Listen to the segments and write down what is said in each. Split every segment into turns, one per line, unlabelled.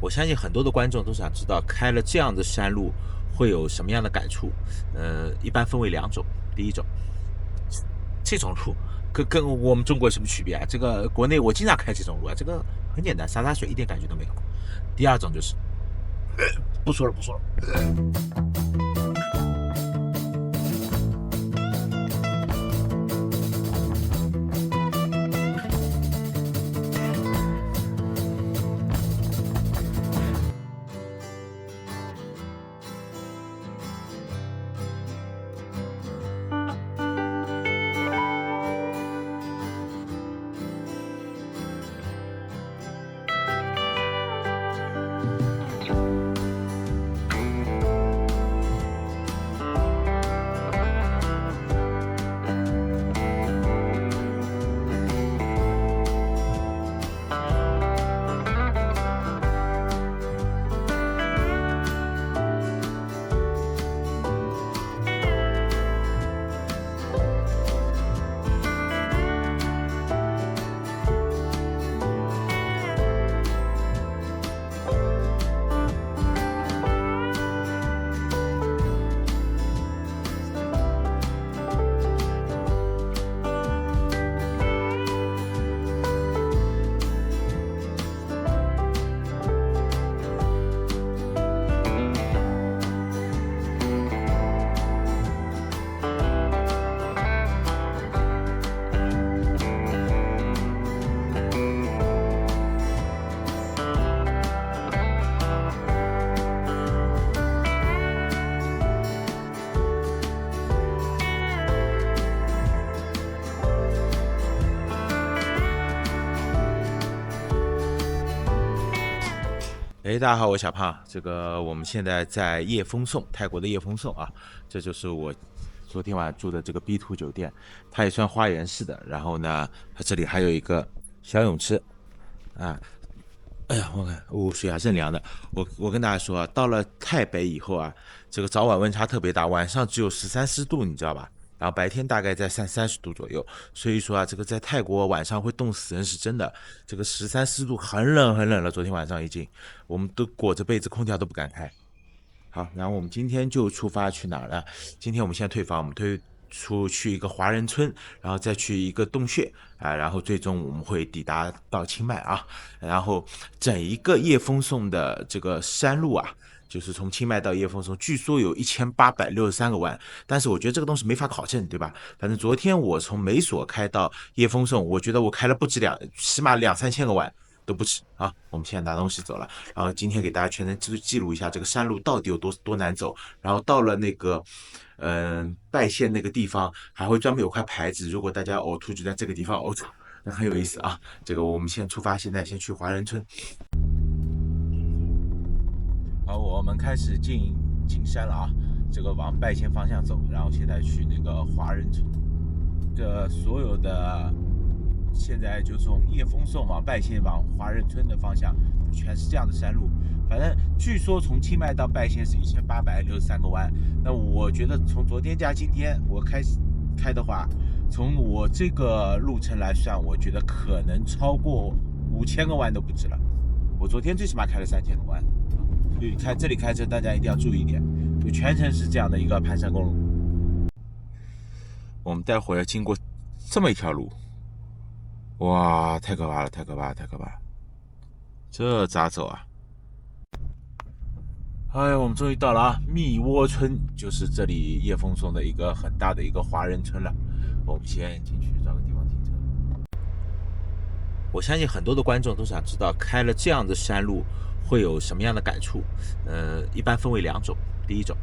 我相信很多的观众都想知道，开了这样的山路会有什么样的感触。呃，一般分为两种，第一种，这种路跟跟我们中国有什么区别啊？这个国内我经常开这种路啊，这个很简单，洒洒水一点感觉都没有。第二种就是，不说了，不说了。哎，大家好，我小胖。这个我们现在在叶风颂，泰国的叶风颂啊，这就是我昨天晚上住的这个 B two 酒店，它也算花园式的。然后呢，它这里还有一个小泳池啊。哎呀，我看，哦，水还是凉的。我我跟大家说啊，到了泰北以后啊，这个早晚温差特别大，晚上只有十三四度，你知道吧？然后白天大概在三三十度左右，所以说啊，这个在泰国晚上会冻死人是真的。这个十三四度很冷很冷了，昨天晚上已经，我们都裹着被子，空调都不敢开。好，然后我们今天就出发去哪儿了？今天我们先退房，我们退出去一个华人村，然后再去一个洞穴啊，然后最终我们会抵达到清迈啊。然后整一个叶风颂的这个山路啊。就是从清迈到叶峰松，据说有一千八百六十三个弯，但是我觉得这个东西没法考证，对吧？反正昨天我从美索开到叶峰松，我觉得我开了不止两，起码两三千个弯都不止啊。我们现在拿东西走了，然后今天给大家全程记记录一下这个山路到底有多多难走。然后到了那个嗯拜县那个地方，还会专门有块牌子，如果大家呕吐就在这个地方呕吐，那很有意思啊。这个我们先出发，现在先去华人村。好，我们开始进进山了啊！这个往拜县方向走，然后现在去那个华人村。这所有的现在就从叶峰送往拜县往华人村的方向，全是这样的山路。反正据说从清迈到拜县是一千八百六十三个弯。那我觉得从昨天加今天我开始开的话，从我这个路程来算，我觉得可能超过五千个弯都不止了。我昨天最起码开了三千个弯。对，开这里开车，大家一定要注意一点，就全程是这样的一个盘山公路。我们待会儿要经过这么一条路，哇，太可怕了，太可怕了，太可怕！这咋走啊？哎，我们终于到了啊！蜜窝村就是这里叶峰松的一个很大的一个华人村了。我们先进去找个地方停车。我相信很多的观众都想知道，开了这样的山路。会有什么样的感触？呃，一般分为两种，第一种，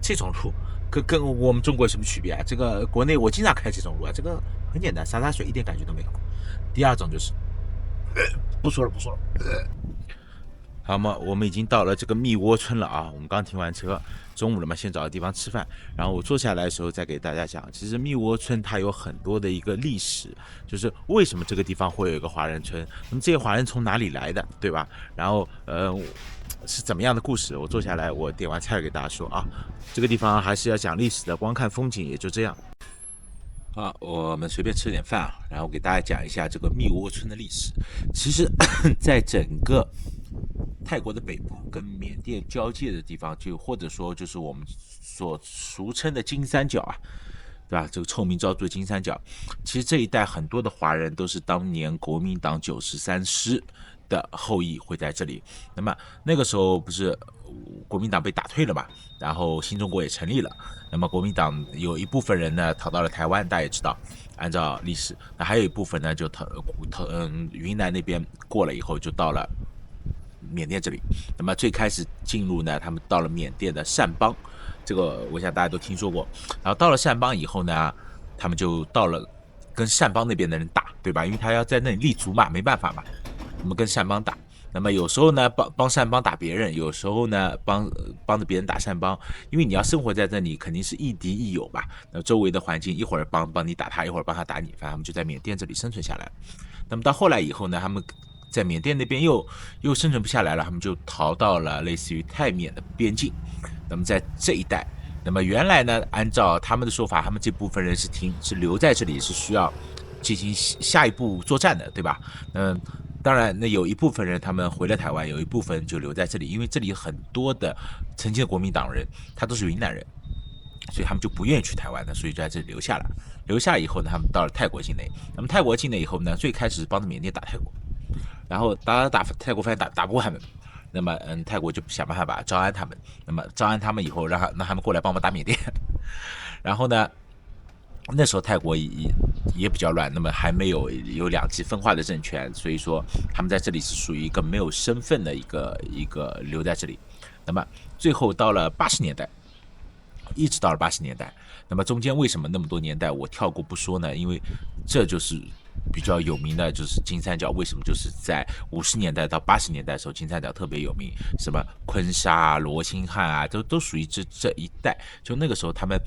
这种路跟跟我们中国有什么区别啊？这个国内我经常开这种路啊，这个很简单，洒洒水一点感觉都没有。第二种就是，不说了不说了。好嘛，我们已经到了这个蜜窝村了啊！我们刚停完车，中午了嘛，先找个地方吃饭。然后我坐下来的时候再给大家讲，其实蜜窝村它有很多的一个历史，就是为什么这个地方会有一个华人村？那么这些华人从哪里来的，对吧？然后呃是怎么样的故事？我坐下来，我点完菜给大家说啊，这个地方还是要讲历史的，光看风景也就这样。好，我们随便吃点饭啊，然后给大家讲一下这个密窝村的历史。其实，在整个泰国的北部跟缅甸交界的地方，就或者说就是我们所俗称的金三角啊，对吧？这个臭名昭著的金三角，其实这一带很多的华人都是当年国民党九十三师的后裔，会在这里。那么那个时候不是国民党被打退了嘛，然后新中国也成立了。那么国民党有一部分人呢逃到了台湾，大家也知道，按照历史，那还有一部分呢就逃逃嗯云南那边过了以后就到了。缅甸这里，那么最开始进入呢，他们到了缅甸的善邦，这个我想大家都听说过。然后到了善邦以后呢，他们就到了跟善邦那边的人打，对吧？因为他要在那里立足嘛，没办法嘛。我们跟善邦打，那么有时候呢帮帮善邦打别人，有时候呢帮帮着别人打善邦，因为你要生活在这里，肯定是亦敌亦友吧。那周围的环境一会儿帮帮你打他，一会儿帮他打你，反正他们就在缅甸这里生存下来。那么到后来以后呢，他们。在缅甸那边又又生存不下来了，他们就逃到了类似于泰缅的边境。那么在这一带，那么原来呢，按照他们的说法，他们这部分人是停是留在这里，是需要进行下一步作战的，对吧？嗯，当然，那有一部分人他们回了台湾，有一部分就留在这里，因为这里很多的曾经的国民党人，他都是云南人，所以他们就不愿意去台湾的，所以就在这里留下了。留下以后呢，他们到了泰国境内。那么泰国境内以后呢，最开始是帮着缅甸打泰国。然后打打打泰国，发现打打不过他们，那么嗯，泰国就想办法把招安他们。那么招安他们以后，让他让他们过来帮忙打缅甸。然后呢，那时候泰国也也比较乱，那么还没有有两极分化的政权，所以说他们在这里是属于一个没有身份的一个一个留在这里。那么最后到了八十年代，一直到了八十年代，那么中间为什么那么多年代我跳过不说呢？因为这就是。比较有名的就是金三角，为什么就是在五十年代到八十年代的时候，金三角特别有名，什么昆沙、罗兴汉啊，都都属于这这一带。就那个时候他们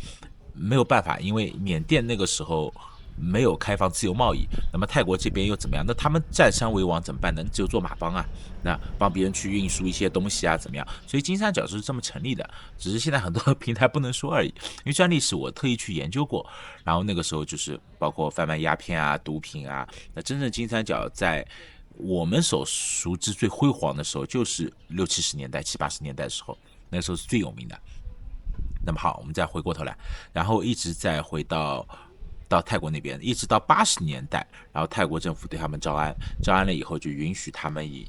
没有办法，因为缅甸那个时候。没有开放自由贸易，那么泰国这边又怎么样？那他们占山为王怎么办呢？只有做马帮啊，那帮别人去运输一些东西啊，怎么样？所以金三角是这么成立的，只是现在很多 平台不能说而已。因为这段历史我特意去研究过，然后那个时候就是包括贩卖鸦片啊、毒品啊，那真正金三角在我们所熟知最辉煌的时候，就是六七十年代、七八十年代的时候，那时候是最有名的。那么好，我们再回过头来，然后一直再回到。到泰国那边，一直到八十年代，然后泰国政府对他们招安，招安了以后就允许他们以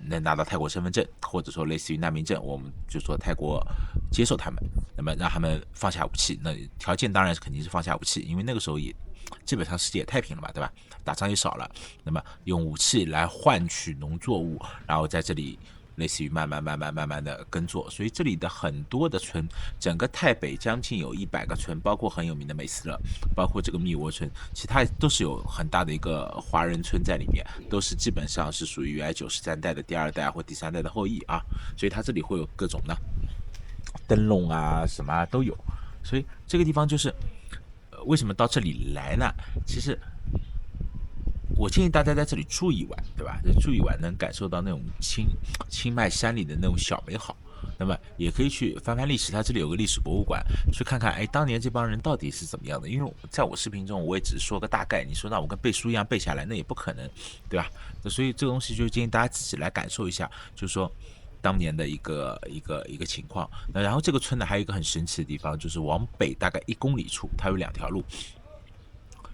能拿到泰国身份证，或者说类似于难民证，我们就说泰国接受他们，那么让他们放下武器，那条件当然是肯定是放下武器，因为那个时候也基本上世界也太平了嘛，对吧？打仗也少了，那么用武器来换取农作物，然后在这里。类似于慢慢慢慢慢慢的耕作，所以这里的很多的村，整个泰北将近有一百个村，包括很有名的美斯乐，包括这个密窝村，其他都是有很大的一个华人村在里面，都是基本上是属于原来九十三代的第二代或第三代的后裔啊，所以它这里会有各种的灯笼啊什么都有，所以这个地方就是为什么到这里来呢？其实。我建议大家在这里住一晚，对吧？住一晚能感受到那种清清迈山里的那种小美好。那么也可以去翻翻历史，它这里有个历史博物馆，去看看，哎，当年这帮人到底是怎么样的？因为在我视频中，我也只是说个大概。你说让我跟背书一样背下来，那也不可能，对吧？那所以这个东西就建议大家自己来感受一下，就是说当年的一个一个一个情况。那然后这个村呢，还有一个很神奇的地方，就是往北大概一公里处，它有两条路。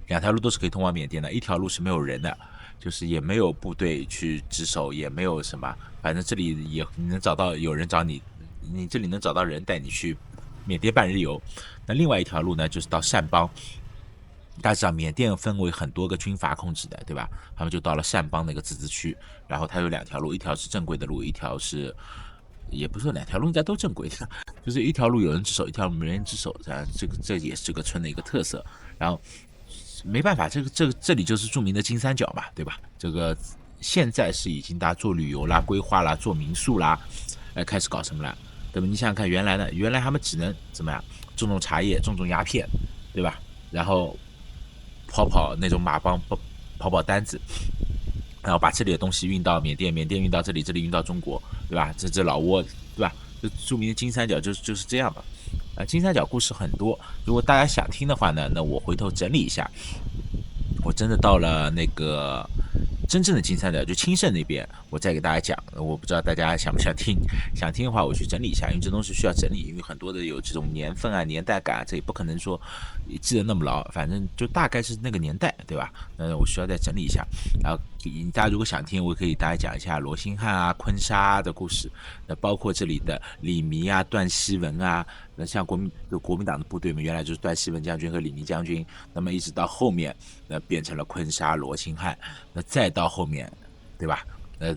两条路都是可以通往缅甸的，一条路是没有人的，就是也没有部队去值守，也没有什么，反正这里也你能找到有人找你，你这里能找到人带你去缅甸半日游。那另外一条路呢，就是到善邦。大家知道缅甸分为很多个军阀控制的，对吧？他们就到了善邦那个自治区，然后它有两条路，一条是正规的路，一条是也不是说两条路应该都正规的，就是一条路有人值守，一条没人值守，这这个这也是这个村的一个特色。然后。没办法，这个这个这里就是著名的金三角嘛，对吧？这个现在是已经大家做旅游啦、规划啦、做民宿啦，哎，开始搞什么了？对吧？你想想看，原来呢，原来他们只能怎么样？种种茶叶，种种鸦片，对吧？然后跑跑那种马帮跑跑跑单子，然后把这里的东西运到缅甸，缅甸运到这里，这里运到中国，对吧？这这老挝，对吧？这著名的金三角就是就是这样的。啊，金三角故事很多，如果大家想听的话呢，那我回头整理一下。我真的到了那个真正的金三角，就青盛那边，我再给大家讲。我不知道大家想不想听，想听的话，我去整理一下，因为这东西需要整理，因为很多的有这种年份啊、年代感啊，这也不可能说记得那么牢，反正就大概是那个年代，对吧？那我需要再整理一下。然后大家如果想听，我可以大家讲一下罗兴汉啊、昆沙的故事，那包括这里的李弥啊、段希文啊，那像国民就国民党的部队嘛，原来就是段希文将军和李弥将军，那么一直到后面，那变成了昆沙、罗兴汉，那再到后面，对吧？呃，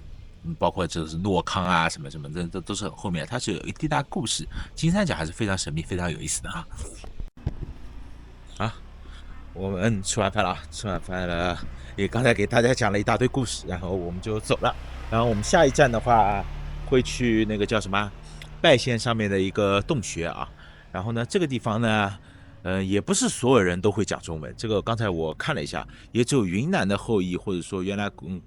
包括这是诺康啊，什么什么，这这都是很后面，它是有一地大故事。金三角还是非常神秘、非常有意思的啊！啊，我们吃完饭了，吃完饭了，也刚才给大家讲了一大堆故事，然后我们就走了。然后我们下一站的话，会去那个叫什么拜县上面的一个洞穴啊。然后呢，这个地方呢。嗯，也不是所有人都会讲中文。这个刚才我看了一下，也只有云南的后裔，或者说原来嗯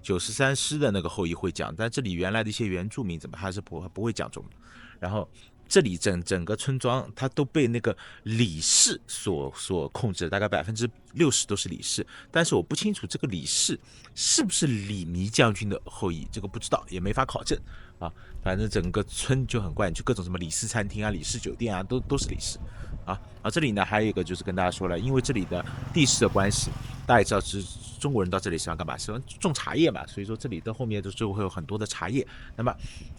九十三师的那个后裔会讲。但这里原来的一些原住民怎么还是不不会讲中文？然后这里整整个村庄它都被那个李氏所所控制，大概百分之六十都是李氏。但是我不清楚这个李氏是不是李弥将军的后裔，这个不知道，也没法考证啊。反正整个村就很怪，就各种什么李氏餐厅啊、李氏酒店啊，都都是李氏。啊，啊，这里呢还有一个就是跟大家说了，因为这里的地势的关系，大家也知道是中国人到这里是要干嘛？是要种茶叶嘛，所以说这里的后面都是会有很多的茶叶。那么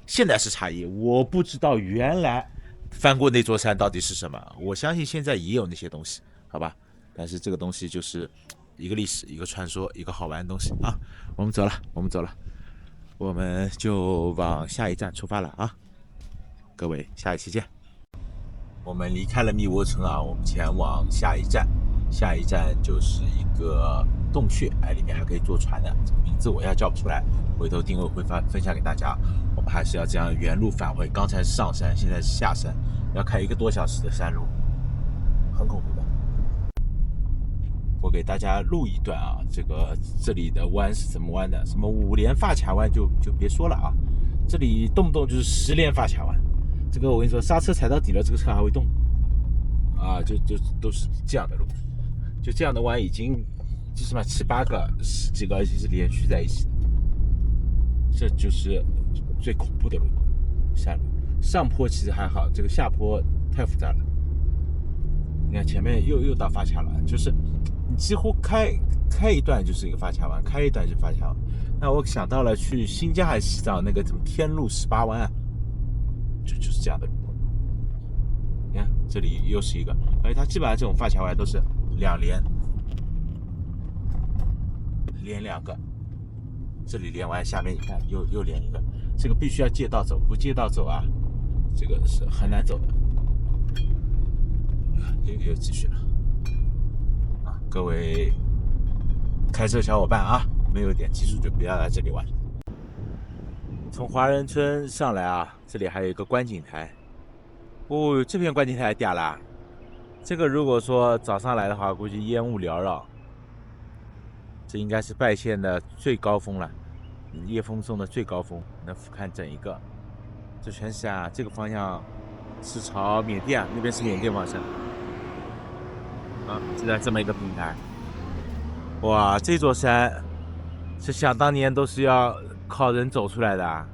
现在是茶叶，我不知道原来翻过那座山到底是什么。我相信现在也有那些东西，好吧？但是这个东西就是一个历史，一个传说，一个好玩的东西啊。我们走了，我们走了，我们就往下一站出发了啊！各位，下一期见。我们离开了密窝村啊，我们前往下一站，下一站就是一个洞穴，哎，里面还可以坐船的，这个名字我要叫不出来，回头定位会发分享给大家。我们还是要这样原路返回，刚才上山，现在是下山，要开一个多小时的山路，很恐怖的。我给大家录一段啊，这个这里的弯是怎么弯的？什么五连发卡弯就就别说了啊，这里动不动就是十连发卡弯。这个我跟你说，刹车踩到底了，这个车还会动，啊，就就都是这样的路，就这样的弯已经就是嘛七八个、十几个而且是连续在一起的，这就是最恐怖的路，下路。上坡其实还好，这个下坡太复杂了。你看前面又又到发卡了，就是你几乎开开一段就是一个发卡弯，开一段就发卡弯。那我想到了去新疆还是西藏那个什么天路十八弯啊。就就是这样的路，你看这里又是一个，而且它基本上这种发卡弯都是两连，连两个，这里连完，下面你看又又连一个，这个必须要借道走，不借道走啊，这个是很难走的。又又继续了，啊，各位开车小伙伴啊，没有点技术就不要来这里玩。从华人村上来啊，这里还有一个观景台。哦，这片观景台嗲了。这个如果说早上来的话，估计烟雾缭绕。这应该是拜县的最高峰了，叶峰颂的最高峰，能俯瞰整一个。这全是啊，这个方向是朝缅甸，那边是缅甸方向。啊，就在这么一个平台。哇，这座山是想当年都是要。靠人走出来的，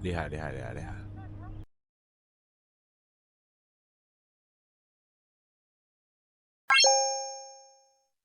厉害厉害厉害厉害！